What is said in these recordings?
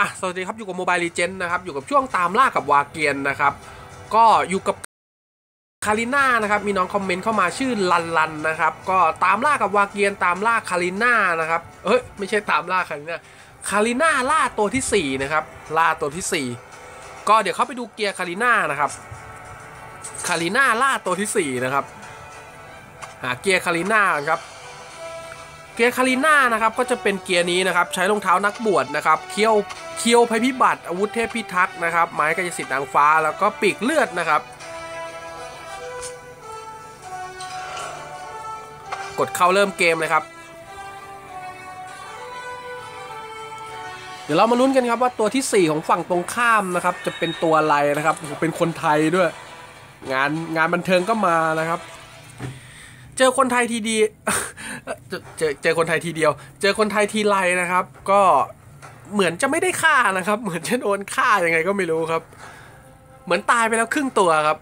อะสวัสดีครับอยู่กับโมบายลีเจนนะครับอยู่กับช่วงตามล่ากับวาเกียนนะครับก็อยู่กับคาริน่านะครับมีน้องคอมเมนต์เข้ามาชื่อลันลันนะครับก็ตามล่ากับวาเกียนตามล่าคาริน่านะครับเอ้ยไม่ใช่ตามล่าคาริน่าคาริน่าล่าตัวที่4นะครับล่าตัวที่ 4 ก็เดี๋ยวเข้าไปดูเกียร์คาริน่านะครับคาริน่าล่าตัวที่4นะครับหาเกียร์คาริน่าครับ เกียร์คาริน่านะครับก็จะเป็นเกียร์นี้นะครับใช้รองเท้านักบวชนะครับเคี้ยวเคี้ยวภัยพิบัติอาวุธเทพพิทักษ์นะครับไม้กายสิทธิ์นางฟ้าแล้วก็ปีกเลือดนะครับ กดเข้าเริ่มเกมเลยครับ เดี๋ยวเรามาลุ้นกันครับว่าตัวที่ 4 ของฝั่งตรงข้ามนะครับ จะเป็นตัวอะไรนะครับเป็นคนไทยด้วย งานงานบันเทิงก็มานะครับ เจอคนไทยทีดี เจอเจอคนไทยทีเดียว เจอคนไทยทีไรนะครับ ก็เหมือนจะไม่ได้ฆ่านะครับ เหมือนจะโดนฆ่ายังไงก็ไม่รู้ครับ เหมือนตายไปแล้วครึ่งตัวครับ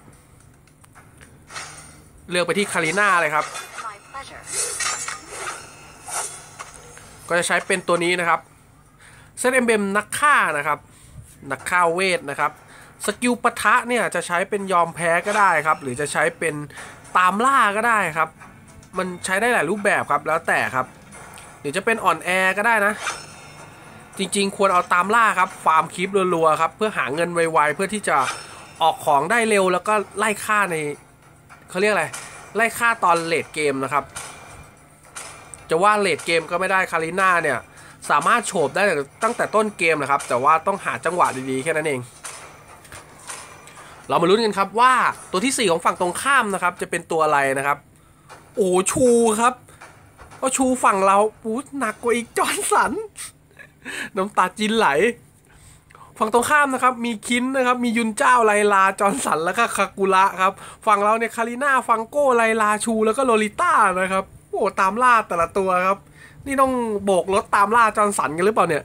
เลือกไปที่คาริน่าเลยครับ ก็จะใช้เป็นตัวนี้นะครับเซตเอมเบมนักฆ่านะครับ นักฆ่าเวทนะครับสกิลปะทะเนี่ยจะใช้เป็นยอมแพ้ก็ได้ครับ หรือจะใช้เป็นตามล่าก็ได้ครับ มันใช้ได้หลายรูปแบบครับแล้วแต่ครับหรือจะเป็นอ่อนแอก็ได้นะ จริงๆ ควรเอาตามล่าครับฟาร์มคลิปรัวๆครับเพื่อหาเงินไวๆเพื่อที่จะออกของได้เร็วแล้วก็ไล่ฆ่าในเขาเรียกอะไรไล่ฆ่าตอนเลดเกมนะครับ จะว่าเลดเกมก็ไม่ได้คาริน่าเนี่ยสามารถโฉบได้ตั้งแต่ต้นเกมนะครับ แต่ว่าต้องหาจังหวะดีๆแค่นั้นเอง เรามาลุ้นกันครับว่าตัวที่ 4 ของฝั่งตรงข้ามนะครับ จะเป็นตัวอะไรนะครับ โอ้ชูครับก็ชูฝั่งเราปูหนักกว่าอีกจอร์นสัน น้ำตาจินไหล ฝั่งตรงข้ามนะครับ มีคินนะครับ มียุนเจ้าไลลาจอร์นสันแล้วก็คากุระครับ ฝั่งเราเนี่ยคาริน่าฟังโก้ไลลาชูแล้วก็โลลิต้านะครับโอ้ตามล่าแต่ละตัวครับ นี่ต้องโบกรถตามล่าจอร์นสันกันหรือเปล่าเนี่ย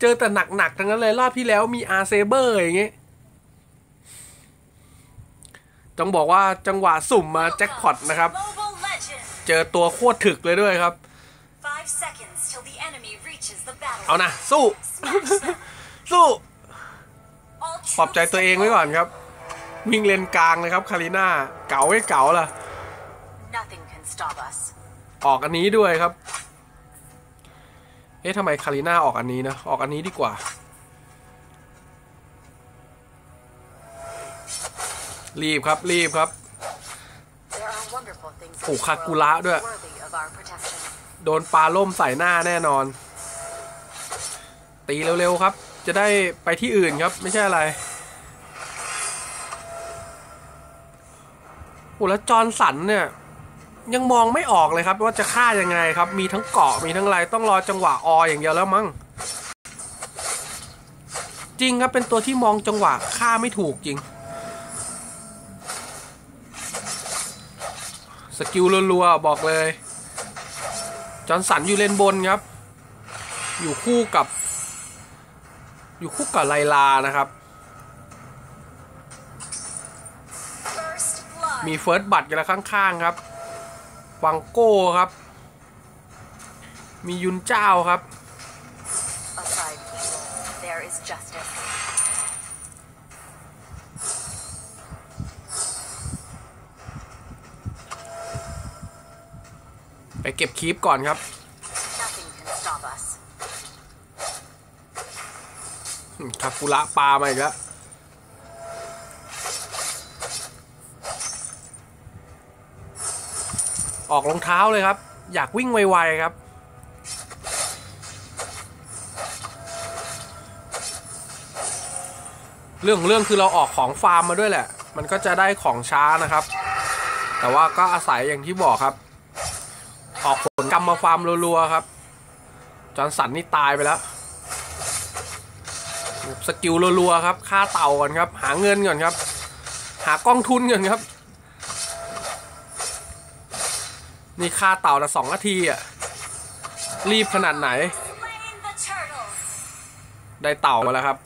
เจอแต่หนักๆ ทั้งนั้นเลยรอบที่แล้วมีอาร์เซเบอร์อย่างเงี้ย ต้องบอกว่าจังหวะสุ่มมาแจ็คพอตนะครับ Mobile legend. เจอตัวโคตรถึกเลยด้วยครับ Five seconds till the enemy reaches the battle. เอานะ สู้ สู้ All ปลอบใจตัวเองไว้ก่อนครับ วิ่งเลนกลางเลยครับคาริน่าเก๋าไว้เก๋าล่ะ Nothing can stop us. ออกอันนี้ด้วยครับ เอ๊ะทำไมคาริน่าออกอันนี้นะ ออกอันนี้ดีกว่า รีบครับรีบครับ There are wonderful things in โอ้ this คากุระด้วย โดนปลาล่มใส่หน้าแน่นอน ตีเร็วๆครับ จะได้ไปที่อื่นครับ ไม่ใช่อะไรโอ้แล้วจอร์นสันเนี่ย ยังมองไม่ออกเลยครับ ว่าจะฆ่ายังไงครับ มีทั้งเกาะมีทั้งอะไรต้องรอจังหวะออย่างเดียวแล้วมั้งจริงครับเป็นตัวที่มองจังหวะฆ่าไม่ถูกจริง สกิลรัวๆ บอกเลย จอห์นสันอยู่เลนบนครับ อยู่คู่กับ อยู่คู่กับไลลานะครับ มีเฟิร์สบัตกันแล้วข้างๆครับ วังโก้ครับ มียุนเจ้าครับ เก็บคีปก่อนครับ Nothing can stop us. อืมคากุระปลามาอีกแล้วออกรองเท้าเลยครับ อยากวิ่งไวๆครับ เรื่องของเรื่องคือเราออกของฟาร์มมาด้วยแหละ มันก็จะได้ของช้านะครับ แต่ว่าก็อาศัยอย่างที่บอกครับ ออกผลกรรมมาฟาร์มรัวๆครับ จอร์นสันนี่ตายไปแล้ว สกิลรัวๆครับ ค่าเต่าก่อนครับ หาเงินก่อนครับ หากองทุนก่อนครับ นี่ค่าเต่าละสองนาทีอะ รีบขนาดไหน ได้เต่ามาแล้วครับ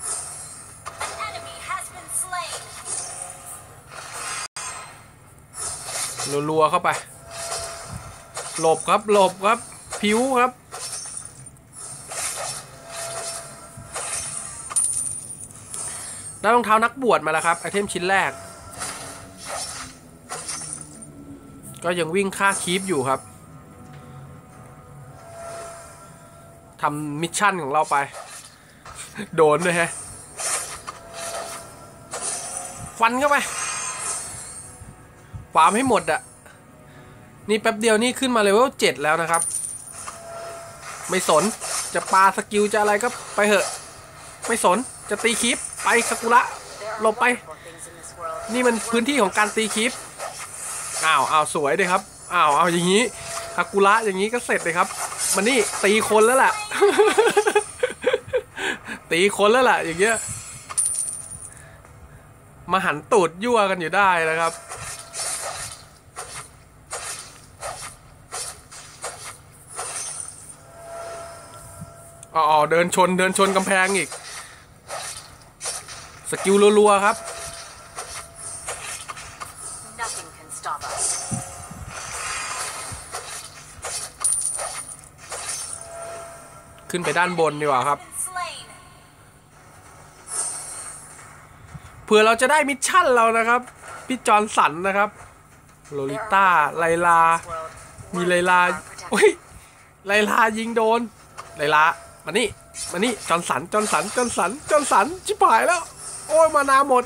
รัวๆเข้าไป หลบครับหลบครับผิวครับ ได้รองเท้านักบวชมาแล้วครับไอเทมชิ้นแรก ก็ยังวิ่งค่าคีปอยู่ครับทำมิชชั่นของเราไป โดนด้วยฮะ ฟันเข้าไปฟาร์มให้หมดอะ นี่แป๊บเดียวนี่ขึ้นมาเลเวลเจ็ดแล้วนะครับ ไม่สนจะปาสกิลจะอะไรก็ไปเหอะ ไม่สนจะตีคลิปไปคากุระหลบไป นี่มันพื้นที่ของการตีคลิปอ้าวอ้าวสวยเลยครับอ้าวเอาอย่างนี้คากุระอย่างนี้ก็เสร็จเลยครับ มันนี่ตีคนแล้วแหละตีคนแล้วแหละอย่างเงี้ยมาหันตูดยั่วกันอยู่ได้นะครับ อ๋อเดินชนเดินชนกำแพงอีก สกิลรัวๆครับ Nothing can stop us. ขึ้นไปด้านบนดีกว่าครับ Been slain. เผื่อเราจะได้มิชชั่นเรานะครับ พี่จอร์นสันนะครับ โลลิต้า ไลลา This world มี worthy ไลลา of our protection. โอ้ย ไลลายิงโดน ไลลา มานี่มานี่จอร์นสันจอร์นสันจอร์นสันจอร์นสันชิบหายแล้ว โอ้ยมานาหมด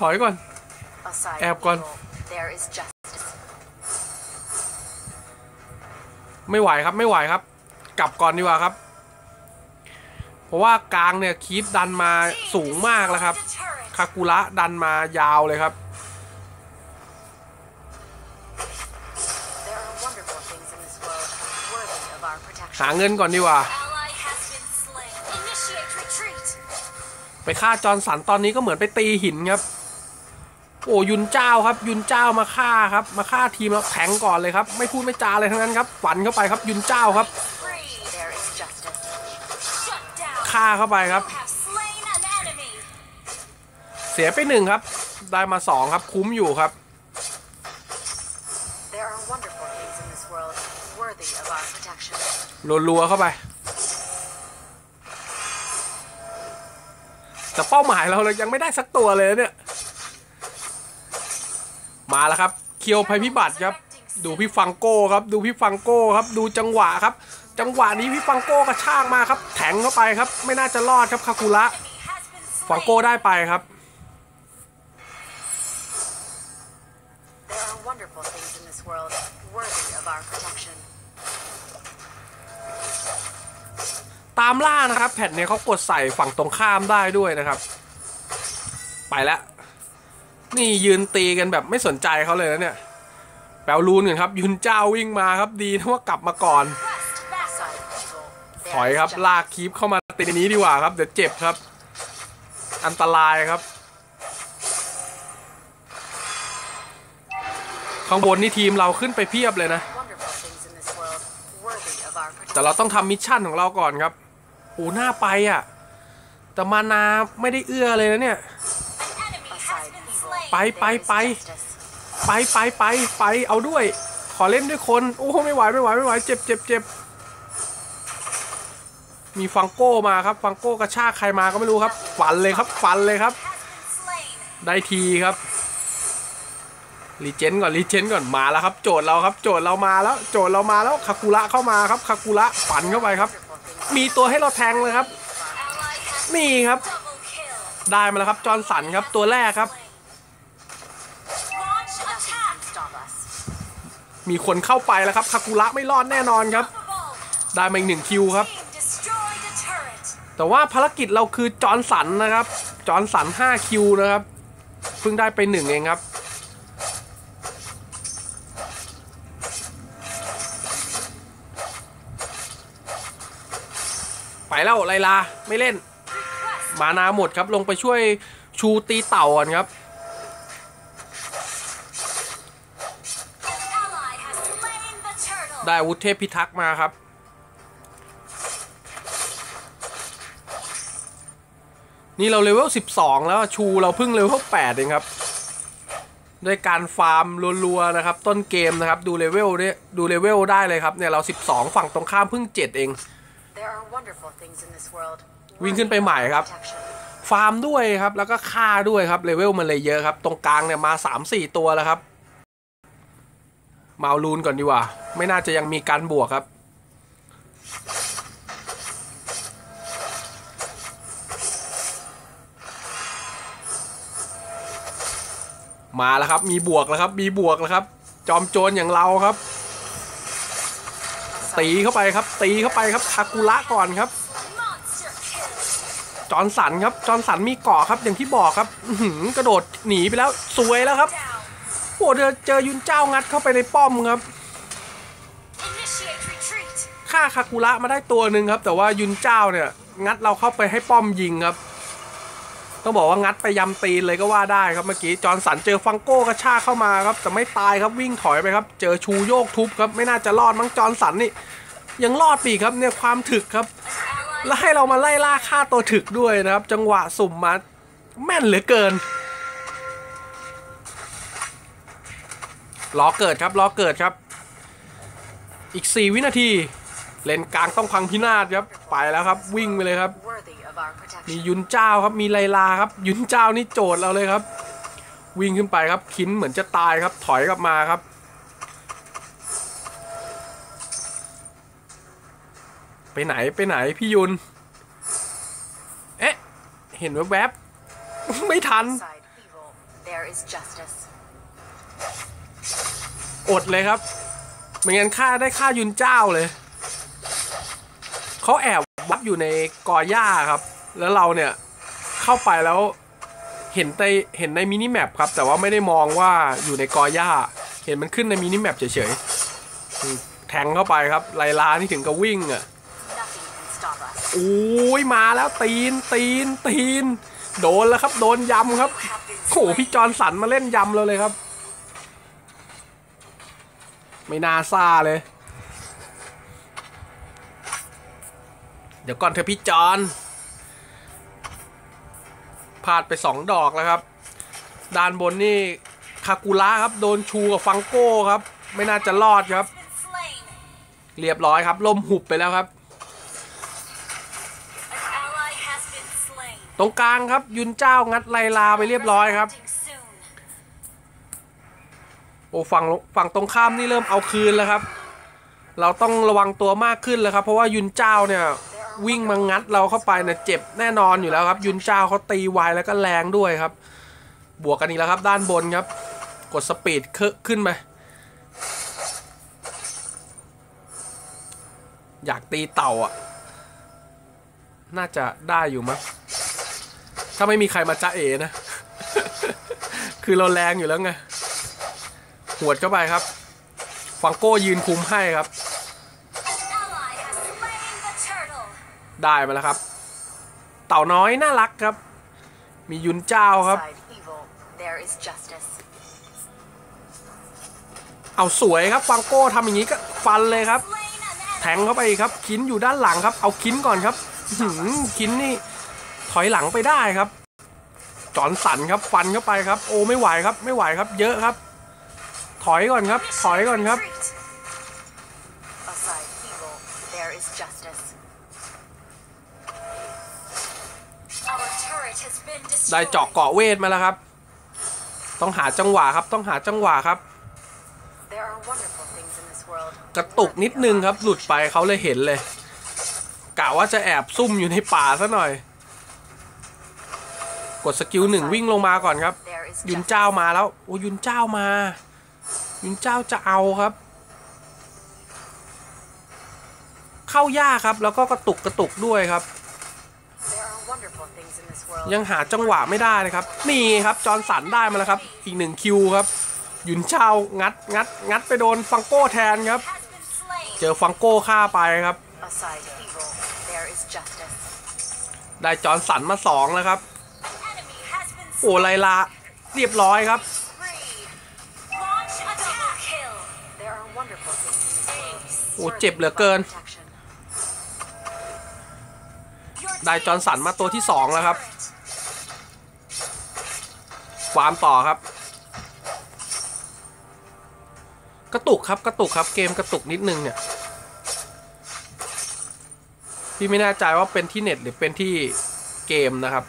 ถอยก่อน Aside Ép from con. evil, there is justice. ไม่ไหวครับไม่ไหวครับ กลับก่อนดีกว่าครับ เพราะว่ากลางเนี่ยคีปดันมาสูงมากแล้วครับคากุระดันมายาวเลยครับหาเงินก่อนดีกว่า ไปฆ่าจอร์นสันตอนนี้ก็เหมือนไปตีหินครับโอ้ยุนเจ้าครับ ยุนเจ้ามาฆ่าครับ มาฆ่าทีมแล้วแทงก่อนเลยครับ ไม่พูดไม่จาอะไรทั้งนั้นครับฝันเข้าไปครับยุนเจ้าครับ Free. There is justice. Shut down. ฆ่าเข้าไปครับ You have slain an enemy. เสียไปหนึ่งครับ ได้มาสองครับคุ้มอยู่ครับ There are wonderful things in this world worthy of our protection. รัวๆเข้าไป แต่เป้าหมายเราเลยยังไม่ได้สักตัวเลยเนี่ย มาแล้วครับเคียวภัยพิบัติครับ ดูพี่ฟังโก้ครับ ดูพี่ฟังโก้ครับ ดูจังหวะครับ จังหวะนี้พี่ฟังโก้กระชากมาครับ แทงเข้าไปครับ ไม่น่าจะรอดครับคาคุระฟังโก้ได้ไปครับ ตามล่านะครับ แผ่นนี้เขากดใส่ฝั่งตรงข้ามได้ด้วยนะครับ ไปแล้ว นี่ยืนตีกันแบบไม่สนใจเขาเลยนะเนี่ยแปลรูนกันครับยุนเจ้าวิ่งมาครับดีนะว่ากลับมาก่อน ถอยครับลากคีปเข้ามาตีนี้ดีกว่าครับเดี๋ยวเจ็บครับ อันตรายครับข้างบนนี่ทีมเราขึ้นไปเพียบเลยนะ แต่เราต้องทำมิชชั่นของเราก่อนครับ โอ้หน้าไปอะ แต่มานาไม่ได้เอื้อเลยนะเนี่ย ไปไปไปไปไปไปไปเอาด้วย ขอเล่นด้วยคน โอ้ไม่ไหวไม่ไหวไม่ไหวเจ็บเจ็บเจ็บมีฟังโก้มาครับ ฟังโก้กระชากใครมาก็ไม่รู้ครับฟันเลยครับฟันเลยครับ ได้ทีครับรีเจนก่อนรีเจนก่อนมาแล้วครับ โจทย์เราครับ โจทย์เรามาแล้ว โจทย์เรามาแล้วคากุระเข้ามาครับคากุระฝันเข้าไปครับ มีตัวให้เราแทงเลยครับ นี่ครับ ได้มาแล้วครับจอร์นสันครับตัวแรกครับ มีคนเข้าไปแล้วครับคากุระไม่รอดแน่นอนครับ ได้มาอีกหนึ่งคิวครับ แต่ว่าภารกิจเราคือจอร์นสันนะครับ จอร์นสัน5คิวนะครับเพิ่งได้ไปหนึ่งเองครับ แล้วไลลาไม่เล่น มานาหมดครับลงไปช่วยชูตีเต่าก่อนครับ ได้วุธเทพพิทักษ์มาครับ นี่เราเลเวล 12 แล้วชูเราเพิ่งเลเวล 8 เองครับด้วยการฟาร์มรัวๆนะครับ ต้นเกมนะครับ ดูเลเวลดูเลเวลได้เลยครับเนี่ยเรา 12 ฝั่งตรงข้ามเพิ่ง 7 เอง There are wonderful things in this world. วิ่งขึ้นไปใหม่ครับ Protection. ฟาร์มด้วยครับ แล้วก็ฆ่าด้วยครับเลเวลมันเลยเยอะครับ ตรงกลางเนี่ยมาสามสี่ตัวแล้วครับ มาเอาลูนก่อนดีกว่า ไม่น่าจะยังมีการบวกครับ มาแล้วครับ มีบวกแล้วครับ มีบวกแล้วครับ จอมโจรอย่างเราครับ ตีเข้าไปครับ ตีเข้าไปครับคากุระก่อนครับ จอร์นสันครับ จอร์นสันมีเกาะครับ อย่างที่บอกครับหืกระโดดหนีไปแล้วสวยแล้วครับโอ้เจอเจอยุนเจ้างัดเข้าไปในป้อมครับฆ่าคากุระมาได้ตัวหนึ่งครับ แต่ว่ายุนเจ้าเนี่ย งัดเราเข้าไปให้ป้อมยิงครับ ต้องบอกว่างัดไปยำตีนเลยก็ว่าได้ครับเมื่อกี้จอร์นสันเจอฟังโก้กระชากเข้ามาครับแต่ไม่ตายครับวิ่งถอยไปครับ เจอชูโยกทุบครับไม่น่าจะรอดมั้งจอร์นสันนี่ ยังรอดปีครับเนี่ยความถึกครับแล้วให้เรามาไล่ล่าฆ่าตัวถึกด้วยนะครับ จังหวะสุ่มมาแม่นเหลือเกินล้อเกิดครับล้อเกิดครับ อีก 4 วินาที เลนกลางต้องพังพินาศครับไปแล้วครับวิ่งไปเลยครับ มี protection. ยุนเจ้าครับมีไลลาครับ ยุนเจ้านี่โจทย์เราเลยครับ วิ่งขึ้นไปครับคินเหมือนจะตายครับ ถอยกลับมาครับ ไปไหนไปไหนพี่ยุน เอ๊ะ เห็นแวบๆไม่ทัน Side evil. There is justice. อดเลยครับไม่งั้นฆ่าได้ฆ่ายุนเจ้าเลย เขาแอบวับอยู่ในกอหญ้าครับ แล้วเราเนี่ยเข้าไปแล้วเห็นในเห็นในมินิแมปครับ แต่ว่าไม่ได้มองว่าอยู่ในกอหญ้า เห็นมันขึ้นในมินิแมปเฉยๆแทงเข้าไปครับไลลานี่ถึงกับวิ่งอะโอ้ยมาแล้วตีนตีนตีน โดนแล้วครับ โดนยำครับโอ้พี่จอนสันมาเล่นยำเราเลยครับ ไม่น่าซาเลย เดี๋ยวก่อนเธอพี่จอน พลาดไปสองดอกแล้วครับ ด้านบนนี่คากุระครับ โดนชูกับฟังโก้ครับ ไม่น่าจะรอดครับ เรียบร้อยครับล่มหุบไปแล้วครับ ตรงกลางครับยุนเจ้างัดไลลาไปเรียบร้อยครับ โอ้ฝั่งฝั่งตรงข้ามนี่เริ่มเอาคืนแล้วครับ เราต้องระวังตัวมากขึ้นแล้วครับ เพราะว่ายุนเจ้าเนี่ย วิ่งมางัดเราเข้าไปเนี่ยเจ็บแน่นอนอยู่แล้วครับ ยุนเจ้าเขาตีไวแล้วก็แรงด้วยครับ บวกกันอีกแล้วครับ ด้านบนครับ กดสปีดขึ้นไปอยากตีเต่าอะ น่าจะได้อยู่มั้งถ้าไม่มีใครมาจ้าเอนะ คือเราแรงอยู่แล้วไง หวดเข้าไปครับ ฟังโก้ยืนคุมให้ครับ ได้มาแล้วครับ เต่าน้อยน่ารักครับ มียุนเจ้าครับ Side evil. There is justice. เอาสวยครับฟังโก้ทำอย่างนี้ก็ฟันเลยครับ Slain an enemy. แทงเข้าไปอีกครับคินอยู่ด้านหลังครับ เอาคินก่อนครับอื้อหือคินนี่ถอยหลังไปได้ครับ จอนสันครับฟันเข้าไปครับ โอ้ไม่ไหวครับ ไม่ไหวครับ เยอะครับ ถอยก่อนครับ ถอยก่อนครับ ได้เจาะเกาะเวทมาแล้วครับ ต้องหาจังหวะครับ ต้องหาจังหวะครับ กระตุกนิดนึงครับ หลุดไปเขาเลยเห็นเลย กะว่าจะแอบซุ่มอยู่ในป่าซะหน่อย กดสกิลหนึ่งวิ่งลงมาก่อนครับ ยุนเจ้ามาแล้ว โอ้ยุนเจ้ามา ยุนเจ้าจะเอาครับ เข้ายากครับ แล้วก็กระตุกกระตุกด้วยครับ There are wonderful things in this world. ยังหาจังหวะไม่ได้เลยครับ นี่ครับจอร์นสันได้มาแล้วครับ อีกหนึ่งคิวครับยุนเจ้างัดงัดงัดไปโดนฟังโก้แทนครับ Has been slain. เจอฟังโก้ฆ่าไปครับ Aside evil, there is justice. ได้จอร์นสันมาสองแล้วครับ An enemy has been โอ้ไลลาเรียบร้อยครับ free. Launch a double kill. There are wonderful things in this world. โอ้เจ็บเหลือเกิน Protection. ได้จอร์นสันมาตัวที่สองแล้วครับฟาร์มต่อครับ กระตุกครับกระตุกครับเกมกระตุกนิดนึงเนี่ย พี่ไม่แน่ใจว่าเป็นที่เน็ตหรือเป็นที่เกมนะครับ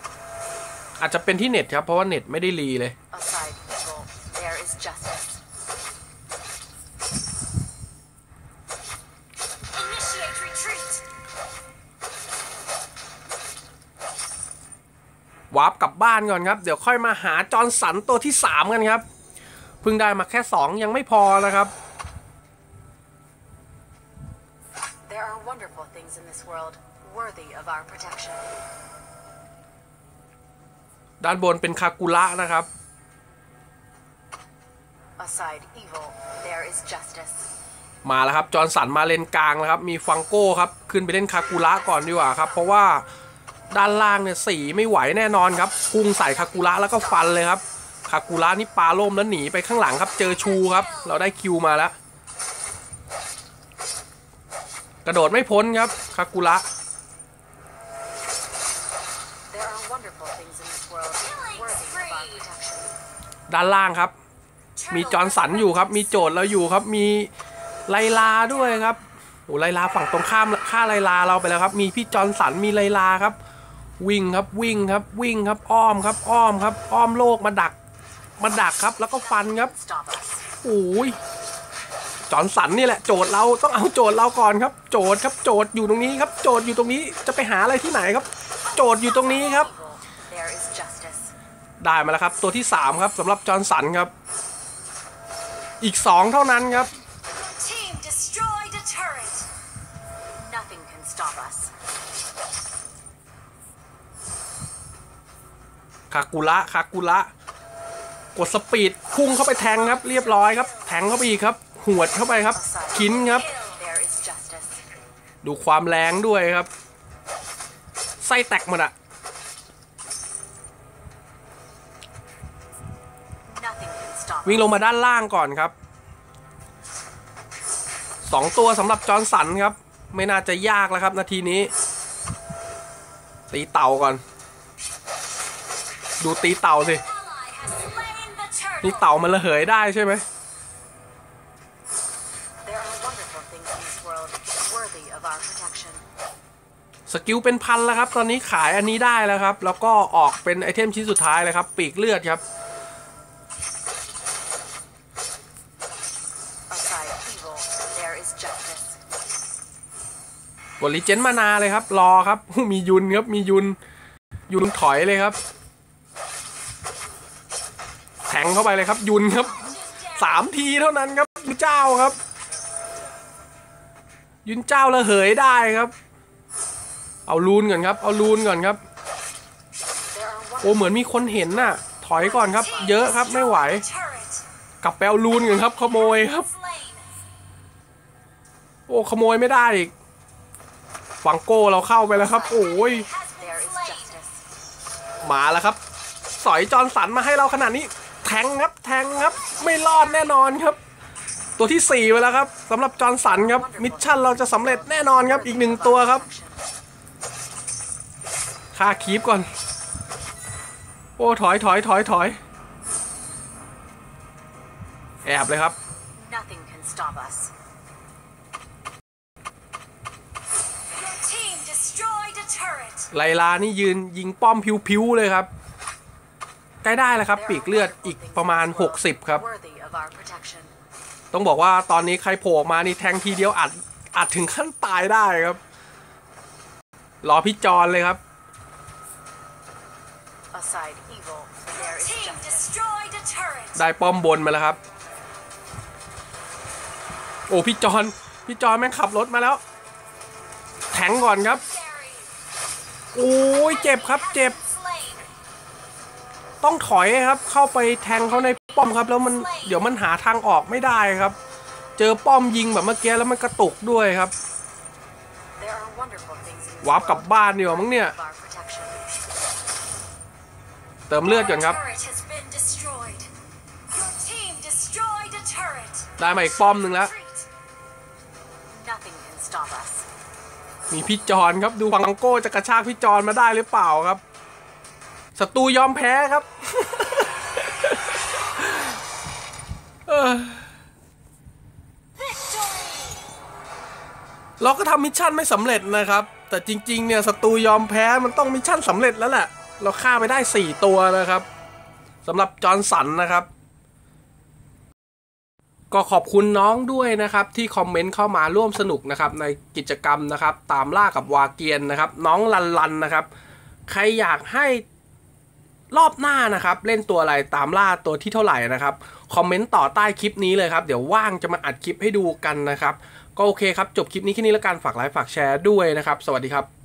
อาจจะเป็นที่เน็ตครับเพราะว่าเน็ตไม่ได้รีเลย บบ้านก่อนครับ เดี๋ยวค่อยมาหาจอร์นสันตัวที่ 3 กันครับเพิ่งได้มาแค่ 2 ยังไม่พอนะครับ There are wonderful things in this world worthy of our protection. ด้านบนเป็นคากุระนะครับ Aside evil, there is justice. มาแล้วครับ จอร์นสันมาเลนกลางแล้วครับ มีฟังโก้ครับ ขึ้นไปเล่นคากุระก่อนดีกว่าครับ เพราะว่า ด้านล่างเนี่ยสีไม่ไหวแน่นอนครับพุ่งใส่คากุระแล้วก็ฟันเลยครับคากุระนี่ปาล่มแล้วหนีไปข้างหลังครับ เจอชูครับ เราได้คิวมาแล้ว กระโดดไม่พ้นครับคากุระ There are wonderful things in this world worthy of our protection. ด้านล่างครับ มีจอร์นสันอยู่ครับ มีโจทย์เราอยู่ครับ มีไลลาด้วยครับโอ้ไลลาฝั่งตรงข้ามฆ่าไลลาเราไปแล้วครับ มีพี่จอร์นสัน มีไลลาครับ วิ่งครับวิ่งครับวิ่งครับอ้อมครับอ้อมครับ อ้อมโลกมาดัก มาดักครับ แล้วก็ฟันครับโอ้ยจอร์นสันนี่แหละโจทย์เราต้องเอาโจทย์เราก่อนครับ โจทย์ครับโจทย์อยู่ตรงนี้ครับ โจทย์อยู่ตรงนี้จะไปหาอะไรที่ไหนครับ โจทย์อยู่ตรงนี้ครับ ได้มาแล้วครับ ตัวที่ 3 ครับสำหรับจอร์นสันครับ อีก 2 เท่านั้นครับ คากุระคากุระกดสปีดพุ่งเข้าไปแทงครับ เรียบร้อยครับ แทงเข้าไปอีกครับหวดเข้าไปครับคินครับ ดูความแรงด้วยครับ ไส้แตกหมดอะวิ่งลงมาด้านล่างก่อนครับสองตัวสำหรับจอร์นสันครับ ไม่น่าจะยากแล้วครับ นาทีนี้ ตีเต่าก่อน ดูตีเต่าสินี่เต่ามันระเหยได้ใช่ไหม สกิลเป็นพันแล้วครับ ตอนนี้ขายอันนี้ได้แล้วครับ แล้วก็ออกเป็นไอเทมชิ้นสุดท้ายเลยครับ ปีกเลือดครับ Aside evil, there is justice. กดรีเจนมานาเลยครับ รอครับ มียุนครับ มียุนยุนถอยเลยครับ งเข้าไปเลยครับ ยุนครับสามทีเท่านั้นครับยุนเจ้าครับ ยุนเจ้าระเหยได้ครับ เอาลูนก่อนครับ เอาลูนก่อนครับ โอ้เหมือนมีคนเห็นน่ะ ถอยก่อนครับ เยอะครับไม่ไหว กลับไปเอาลูนก่อนครับ ขโมยครับ โอ้ขโมยไม่ได้อีกฟังโก้เราเข้าไปแล้วครับ โอ้ยมาแล้วครับ สอยจอนสันมาให้เราขนาดนี้ ทงครับ แทงครับ ไม่รอดแน่นอนครับ ตัวที่ 4 ไปแล้วครับสำหรับจอร์นสันครับ มิชชั่นเราจะสำเร็จแน่นอนครับ อีกหนึ่งตัวครับค่าคีปก่อน โอ้ ถอยถอยถอยถอยแอบเลยครับ Nothing can stop us. Your team destroyed a turret. ไลลานี่ยืนยิงป้อมพิวๆเลยครับ ใกล้ได้แล้วครับ ปีกเลือดอีกประมาณ 60 ครับ ต้องบอกว่าตอนนี้ใครโผล่มานี่แทงทีเดียวอัดอัดถึงขั้นตายได้ครับ รอพี่จอนเลยครับ ได้ป้อมบนมาแล้วครับ โอ้พี่จอนพี่จอนแม่งขับรถมาแล้ว แทงก่อนครับ โอ้ยเจ็บครับเจ็บ ต้องถอยครับ เข้าไปแทงเขาในป้อมครับ แล้วมันเดี๋ยวมันหาทางออกไม่ได้ครับ เจอป้อมยิงแบบเมื่อกี้แล้วมันกระตุกด้วยครับวาร์ปกลับบ้านดีกว่ามั้งเนี่ย เติมเลือดก่อนครับ ได้มาอีกป้อมหนึ่งแล้ว มีพี่จอนครับดูฟังโก้จะกระชากพี่จอนมาได้หรือเปล่าครับ ศัตรูยอมแพ้ครับเราก็ทำมิชชั่นไม่สำเร็จนะครับ แต่จริง ๆ เนี่ยศัตรูยอมแพ้มันต้องมิชชั่นสำเร็จแล้วแหละ เราฆ่าไปได้ 4 ตัวนะครับสำหรับจอร์นสันนะครับ ก็ขอบคุณน้องด้วยนะครับ ที่คอมเมนต์เข้ามาร่วมสนุกนะครับ ในกิจกรรมนะครับ ตามล่ากับวาเกียนนะครับ น้องลันลันนะครับ ใครอยากให้ รอบหน้านะครับ เล่นตัวอะไรตามล่าตัวที่เท่าไหร่นะครับ คอมเมนต์ต่อใต้คลิปนี้เลยครับ เดี๋ยวว่างจะมาอัดคลิปให้ดูกันนะครับ ก็โอเคครับ จบคลิปนี้แค่นี้แล้วกันฝากไลค์ฝากแชร์ด้วยนะครับ สวัสดีครับ